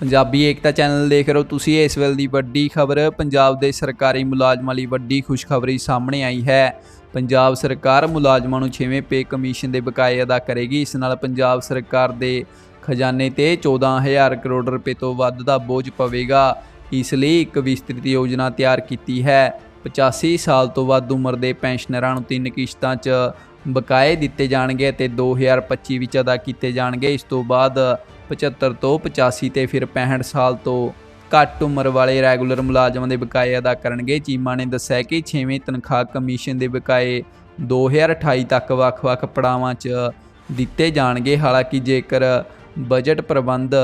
ਪੰਜਾਬੀ ਏਕਤਾ channel ਦੇਖ ਰਹੇ ਹੋ ਤੁਸੀਂ। ਇਸ ਵੇਲੇ ਦੀ ਵੱਡੀ ਖਬਰ, ਪੰਜਾਬ ਦੇ ਸਰਕਾਰੀ ਮੁਲਾਜ਼ਮਾਂ ਲਈ ਵੱਡੀ ਖੁਸ਼ਖਬਰੀ ਸਾਹਮਣੇ ਆਈ ਹੈ। ਪੰਜਾਬ ਸਰਕਾਰ ਮੁਲਾਜ਼ਮਾਂ ਨੂੰ 6ਵੇਂ ਪੇ ਕਮਿਸ਼ਨ ਦੇ ਬਕਾਏ ਅਦਾ ਕਰੇਗੀ। ਇਸ ਨਾਲ ਪੰਜਾਬ ਸਰਕਾਰ ਦੇ ਖਜ਼ਾਨੇ ਤੇ 14000 ਕਰੋੜ ਰੁਪਏ ਤੋਂ ਵੱਧ ਦਾ ਬੋਝ ਪਵੇਗਾ। ਇਸ ਲਈ ਇੱਕ ਵਿਸਤ੍ਰਿਤ ਯੋਜਨਾ ਤਿਆਰ ਕੀਤੀ ਹੈ। 85 ਸਾਲ ਤੋਂ ਵੱਧ ਉਮਰ ਦੇ ਪੈਨਸ਼ਨਰਾਂ ਨੂੰ ਤਿੰਨ ਕਿਸ਼ਤਾਂ 'ਚ ਬਕਾਏ ਦਿੱਤੇ ਜਾਣਗੇ ਅਤੇ 2025 ਵਿੱਚ ਅਦਾ ਕੀਤੇ ਜਾਣਗੇ। ਇਸ ਤੋਂ ਬਾਅਦ 75 ਤੋਂ 85 ਤੇ ਫਿਰ 65 ਸਾਲ ਤੋਂ ਘੱਟ ਉਮਰ ਵਾਲੇ ਰੈਗੂਲਰ ਮੁਲਾਜ਼ਮਾਂ ਦੇ ਬਕਾਏ ਅਦਾ ਕਰਨਗੇ। ਚੀਮਾ ਨੇ ਦੱਸਿਆ ਕਿ 6ਵੇਂ ਤਨਖਾਹ ਕਮਿਸ਼ਨ ਦੇ ਬਕਾਏ 2028 ਤੱਕ ਵੱਖ-ਵੱਖ ਪੜਾਵਾਂ 'ਚ ਦਿੱਤੇ ਜਾਣਗੇ। ਹਾਲਾਂਕਿ ਜੇਕਰ ਬਜਟ ਪ੍ਰਬੰਧ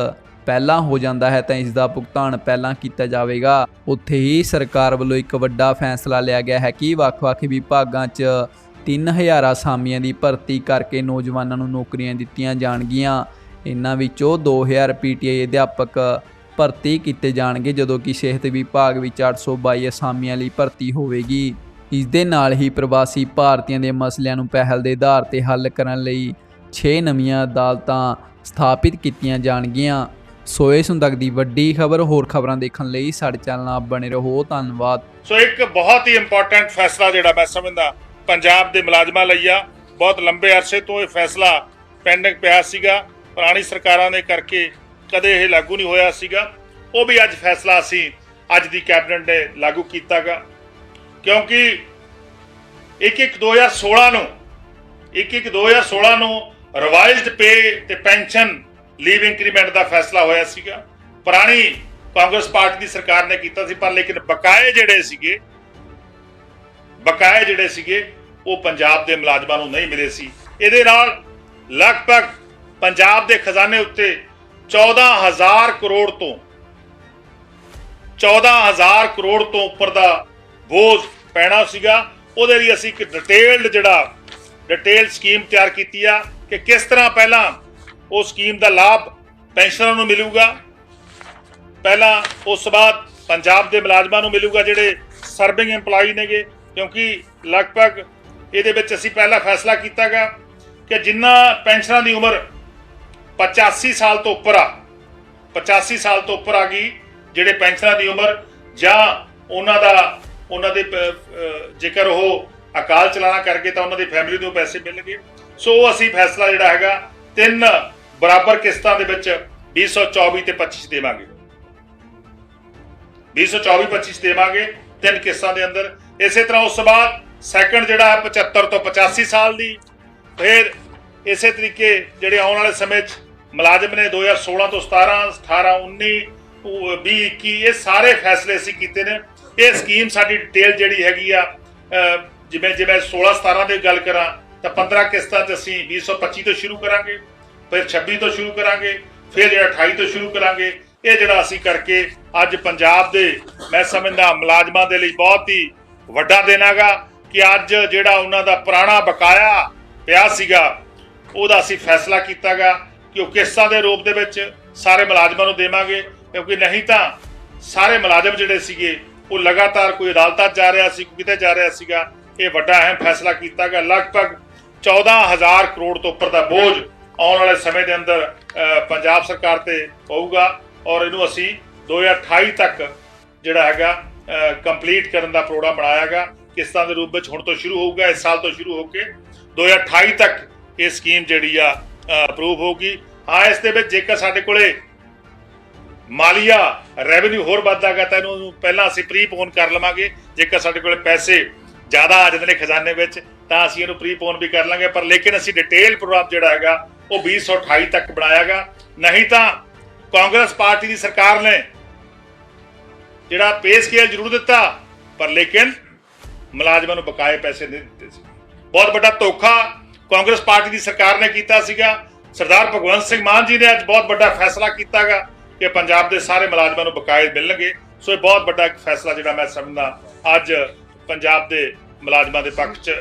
ਪਹਿਲਾਂ ਹੋ ਜਾਂਦਾ ਹੈ ਤਾਂ ਇਸ ਦਾ ਭੁਗਤਾਨ ਪਹਿਲਾਂ ਕੀਤਾ ਜਾਵੇਗਾ। ਉੱਥੇ ਹੀ ਸਰਕਾਰ ਵੱਲੋਂ ਇੱਕ ਵੱਡਾ ਫੈਸਲਾ ਲਿਆ ਗਿਆ ਹੈ ਕਿ ਵੱਖ-ਵੱਖ ਵਿਭਾਗਾਂ 'ਚ 3000 ਆਸਾਮੀਆਂ ਦੀ ਭਰਤੀ ਕਰਕੇ ਨੌਜਵਾਨਾਂ ਨੂੰ ਨੌਕਰੀਆਂ ਦਿੱਤੀਆਂ ਜਾਣਗੀਆਂ। ਇਹਨਾਂ ਵਿੱਚੋਂ 2000 ਪੀਟੀਆਈ ਅਧਿਆਪਕ ਭਰਤੀ ਕੀਤੇ ਜਾਣਗੇ, ਜਦੋਂ ਕਿ ਸਿਹਤ ਵਿਭਾਗ ਵਿੱਚ 822 ਅਸਾਮੀਆਂ ਲਈ ਭਰਤੀ ਹੋਵੇਗੀ। ਇਸ ਦੇ ਨਾਲ ਹੀ ਪ੍ਰਵਾਸੀ ਭਾਰਤੀਆਂ ਦੇ ਮਸਲਿਆਂ ਨੂੰ ਪਹਿਲ ਦੇ ਆਧਾਰ ਤੇ ਹੱਲ ਕਰਨ ਲਈ 6 ਨਵੀਆਂ ਅਦਾਲਤਾਂ ਸਥਾਪਿਤ ਕੀਤੀਆਂ ਜਾਣਗੀਆਂ। ਸੋ ਇਸ ਹੁਣ ਤੱਕ ਦੀ ਵੱਡੀ ਖਬਰ, ਹੋਰ ਖਬਰਾਂ ਦੇਖਣ ਲਈ ਸਾਡੇ ਚੈਨਲ ਨਾਲ ਬਣੇ ਰਹੋ। ਧੰਨਵਾਦ। ਸੋ ਇੱਕ ਬਹੁਤ ਹੀ ਇੰਪੋਰਟੈਂਟ ਫੈਸਲਾ ਜਿਹੜਾ ਮੈਂ ਸਮਝਦਾ, ਪੰਜਾਬ ਦੇ ਮੁਲਾਜ਼ਮਾਂ ਲਈ ਆ। ਬਹੁਤ ਲੰਬੇ ਅਰਸੇ ਤੋਂ ਇਹ ਫੈਸਲਾ ਪੈਂਡਿੰਗ ਪਿਆ ਸੀਗਾ। ਪੁਰਾਣੀ ਸਰਕਾਰਾਂ ਦੇ ਕਰਕੇ ਕਦੇ ਇਹ ਲਾਗੂ ਨਹੀਂ ਹੋਇਆ ਸੀਗਾ। ਉਹ ਵੀ ਅੱਜ ਫੈਸਲਾ ਅਸੀਂ ਅੱਜ ਦੀ ਕੈਬਨਿਟ ਨੇ ਲਾਗੂ ਕੀਤਾਗਾ। ਕਿਉਂਕਿ 1-1 2016 ਨੂੰ 1-1 2016 ਨੂੰ ਰਿਵਾਈਜ਼ਡ ਪੇ ਤੇ ਪੈਨਸ਼ਨ ਲੀਵ ਇੰਕਰੀਮੈਂਟ ਦਾ ਫੈਸਲਾ ਹੋਇਆ ਸੀਗਾ। ਪੁਰਾਣੀ ਕਾਂਗਰਸ ਪਾਰਟੀ ਦੀ ਸਰਕਾਰ ਨੇ ਕੀਤਾ ਸੀ, ਪਰ ਲੇਕਿਨ ਬਕਾਏ ਜਿਹੜੇ ਸੀਗੇ, ਬਕਾਏ ਜਿਹੜੇ ਸੀਗੇ, ਉਹ ਪੰਜਾਬ ਦੇ ਮੁਲਾਜ਼ਮਾਂ ਨੂੰ ਨਹੀਂ ਮਿਲੇ ਸੀ। ਇਹਦੇ ਨਾਲ ਲਗਭਗ ਪੰਜਾਬ ਦੇ ਖਜ਼ਾਨੇ ਉੱਤੇ 14000 ਕਰੋੜ ਤੋਂ 14000 ਕਰੋੜ ਤੋਂ ਉੱਪਰ ਦਾ ਬੋਝ ਪੈਣਾ ਸੀਗਾ। ਉਹਦੇ ਲਈ ਅਸੀਂ ਇੱਕ ਡਿਟੇਲਡ ਜਿਹੜਾ ਡਿਟੇਲ ਸਕੀਮ ਤਿਆਰ ਕੀਤੀ ਆ ਕਿ ਕਿਸ ਤਰ੍ਹਾਂ ਪਹਿਲਾਂ ਉਹ ਸਕੀਮ ਦਾ ਲਾਭ ਪੈਨਸ਼ਨਰਾਂ ਨੂੰ ਮਿਲੂਗਾ। ਪਹਿਲਾਂ ਉਸ ਤੋਂ ਬਾਅਦ ਪੰਜਾਬ ਦੇ ਮੁਲਾਜ਼ਮਾਂ ਨੂੰ ਮਿਲੂਗਾ ਜਿਹੜੇ ਸਰਵਿੰਗ EMPLOYE ਨੇਗੇ, ਕਿਉਂਕਿ ਲਗਭਗ ਇਹਦੇ ਵਿੱਚ ਅਸੀਂ ਪਹਿਲਾ ਫੈਸਲਾ ਕੀਤਾਗਾ ਕਿ ਜਿੰਨਾ ਪੈਨਸ਼ਨਰਾਂ ਦੀ ਉਮਰ 85 ਸਾਲ ਤੋਂ ਉੱਪਰ ਆ। 85 ਸਾਲ ਤੋਂ ਉੱਪਰ ਆ ਗਈ, ਜਿਹੜੇ ਪੈਨਸ਼ਨਾਂ ਦੀ ਉਮਰ ਜਾਂ ਉਹਨਾਂ ਦਾ, ਉਹਨਾਂ ਦੇ ਜੇਕਰ ਉਹ ਅਕਾਲ ਚਲਾਣਾ ਕਰਕੇ ਤਾਂ ਉਹਨਾਂ ਦੀ ਫੈਮਿਲੀ ਨੂੰ ਪੈਸੇ ਮਿਲਣਗੇ। ਸੋ ਉਹ ਅਸੀਂ ਫੈਸਲਾ ਜਿਹੜਾ ਹੈਗਾ, ਤਿੰਨ ਬਰਾਬਰ ਕਿਸ਼ਤਾਂ ਦੇ ਵਿੱਚ 2024 ਤੇ 25 ਦੇਵਾਂਗੇ। 224 25 ਦੇਵਾਂਗੇ ਤਿੰਨ ਕਿਸ਼ਤਾਂ ਦੇ ਅੰਦਰ। ਇਸੇ ਤਰ੍ਹਾਂ ਉਸ ਤੋਂ ਬਾਅਦ ਸੈਕੰਡ ਜਿਹੜਾ ਹੈ 75 ਤੋਂ 85 ਸਾਲ ਦੀ। ਫਿਰ ਇਸੇ ਤਰੀਕੇ ਜਿਹੜੇ ਆਉਣ ਵਾਲੇ ਸਮੇਂ 'ਚ ਮੁਲਾਜ਼ਮ ਨੇ 2016 ਤੋਂ 17 18 19 20 21 ਇਹ ਸਾਰੇ ਫੈਸਲੇ ਅਸੀਂ ਕੀਤੇ ਨੇ। ਇਹ ਸਕੀਮ ਸਾਡੀ ਡਿਟੇਲ ਜਿਹੜੀ ਹੈਗੀ ਆ ਜਿਵੇਂ ਜਿਵੇਂ 16 17 ਦੀ ਗੱਲ ਕਰਾਂ, ਤਾਂ 15 ਕਿਸ਼ਤਾਂ 'ਚ ਅਸੀਂ 2025 ਤੋਂ ਸ਼ੁਰੂ ਕਰਾਂਗੇ, ਫਿਰ 26 ਤੋਂ ਸ਼ੁਰੂ ਕਰਾਂਗੇ, ਫਿਰ ਜਿਹੜਾ 28 ਤੋਂ ਸ਼ੁਰੂ ਕਰਾਂਗੇ, ਇਹ ਜਿਹੜਾ ਅਸੀਂ ਕਰਕੇ ਅੱਜ ਪੰਜਾਬ ਦੇ, ਮੈਂ ਸਮਝਦਾ ਮੁਲਾਜ਼ਮਾਂ ਦੇ ਲਈ ਬਹੁਤ ਹੀ ਵੱਡਾ ਦਿਨ ਹੈਗਾ ਕਿ ਅੱਜ ਜਿਹੜਾ ਉਹਨਾਂ ਦਾ ਪੁਰਾਣਾ ਬਕਾਇਆ ਪਿਆ ਸੀਗਾ, ਉਹਦਾ ਅਸੀਂ ਫੈਸਲਾ ਕੀਤਾਗਾ। ਕਿ ਉਹ ਕੇਸਾਂ ਦੇ ਰੂਪ ਦੇ ਵਿੱਚ ਸਾਰੇ ਮੁਲਾਜ਼ਮਾਂ ਨੂੰ ਦੇਵਾਂਗੇ, ਕਿਉਂਕਿ ਨਹੀਂ ਤਾਂ ਸਾਰੇ ਮੁਲਾਜ਼ਮ ਜਿਹੜੇ ਸੀਗੇ, ਉਹ ਲਗਾਤਾਰ ਕੋਈ ਅਦਾਲਤਾਂ 'ਚ ਜਾ ਰਿਹਾ ਸੀ ਕੋਈ ਕਿਤੇ ਜਾ ਰਿਹਾ ਸੀਗਾ। ਇਹ ਵੱਡਾ ਅਹਿਮ ਫੈਸਲਾ ਕੀਤਾ ਕੀਤਾਗਾ ਲਗਭਗ 14000 ਕਰੋੜ ਤੋਂ ਉੱਪਰ ਦਾ ਬੋਝ ਆਉਣ ਵਾਲੇ ਸਮੇਂ ਦੇ ਅੰਦਰ ਪੰਜਾਬ ਸਰਕਾਰ ਤੇ ਪਊਗਾ ਔਰ ਇਹਨੂੰ ਅਸੀਂ 2028 ਤੱਕ ਜਿਹੜਾ ਹੈਗਾ ਕੰਪਲੀਟ ਕਰਨ ਦਾ ਪ੍ਰੋਗਰਾਮ ਬਣਾਇਆਗਾ ਕਿਸ਼ਤਾਂ ਦੇ ਰੂਪ ਵਿੱਚ ਹੁਣ ਤੋਂ ਸ਼ੁਰੂ ਹੋਊਗਾ, ਇਸ ਸਾਲ ਤੋਂ ਸ਼ੁਰੂ ਹੋ ਕੇ 2028 ਤੱਕ ਇਹ ਸਕੀਮ ਜਿਹੜੀ ਆ ਅਪਰੂਵ ਹੋਊਗੀ। ਹਾਂ, ਇਸ ਦੇ ਵਿੱਚ ਜੇਕਰ ਸਾਡੇ ਕੋਲੇ ਮਾਲੀਆ ਰੈਵਨਿਊ ਹੋਰ ਵੱਧਦਾ ਵੱਧਦਾਗਾ ਤਾਂ ਇਹਨੂੰ ਪਹਿਲਾਂ ਅਸੀਂ ਪ੍ਰੀਪੋਨ ਕਰ ਲਵਾਂਗੇ। ਜੇਕਰ ਸਾਡੇ ਕੋਲੇ ਪੈਸੇ ਜ਼ਿਆਦਾ ਆ ਜਾਂਦੇ ਨੇ ਖਜ਼ਾਨੇ ਵਿੱਚ, ਤਾਂ ਅਸੀਂ ਇਹਨੂੰ ਪ੍ਰੀਪੋਨ ਵੀ ਕਰ ਲਾਂਗੇ। ਪਰ ਲੇਕਿਨ ਅਸੀਂ ਡਿਟੇਲ ਪ੍ਰੋਗਰਾਮ ਜਿਹੜਾ ਹੈਗਾ, ਉਹ 2028 ਤੱਕ ਬਣਾਇਆਗਾ ਨਹੀਂ ਤਾਂ ਕਾਂਗਰਸ ਪਾਰਟੀ ਦੀ ਸਰਕਾਰ ਨੇ ਜਿਹੜਾ ਪੇ ਸਕੇਲ ਜ਼ਰੂਰ ਦਿੱਤਾ, ਪਰ ਲੇਕਿਨ ਮੁਲਾਜ਼ਮਾਂ ਨੂੰ ਬਕਾਏ ਪੈਸੇ ਨਹੀਂ ਦਿੱਤੇ ਸੀ। ਬਹੁਤ ਵੱਡਾ ਧੋਖਾ ਕਾਂਗਰਸ ਪਾਰਟੀ ਦੀ ਸਰਕਾਰ ਨੇ ਕੀਤਾ ਸੀਗਾ। ਸਰਦਾਰ ਭਗਵੰਤ ਸਿੰਘ ਮਾਨ ਜੀ ਨੇ ਅੱਜ ਬਹੁਤ ਵੱਡਾ ਫੈਸਲਾ ਕੀਤਾਗਾ ਕਿ ਪੰਜਾਬ ਦੇ ਸਾਰੇ ਮੁਲਾਜ਼ਮਾਂ ਨੂੰ ਬਕਾਏ ਮਿਲਣਗੇ। ਸੋ ਇਹ ਬਹੁਤ ਵੱਡਾ ਇੱਕ ਫੈਸਲਾ ਜਿਹੜਾ ਮੈਂ ਸਮਝਦਾ ਅੱਜ ਪੰਜਾਬ ਦੇ ਮੁਲਾਜ਼ਮਾਂ ਦੇ ਪੱਖ 'ਚ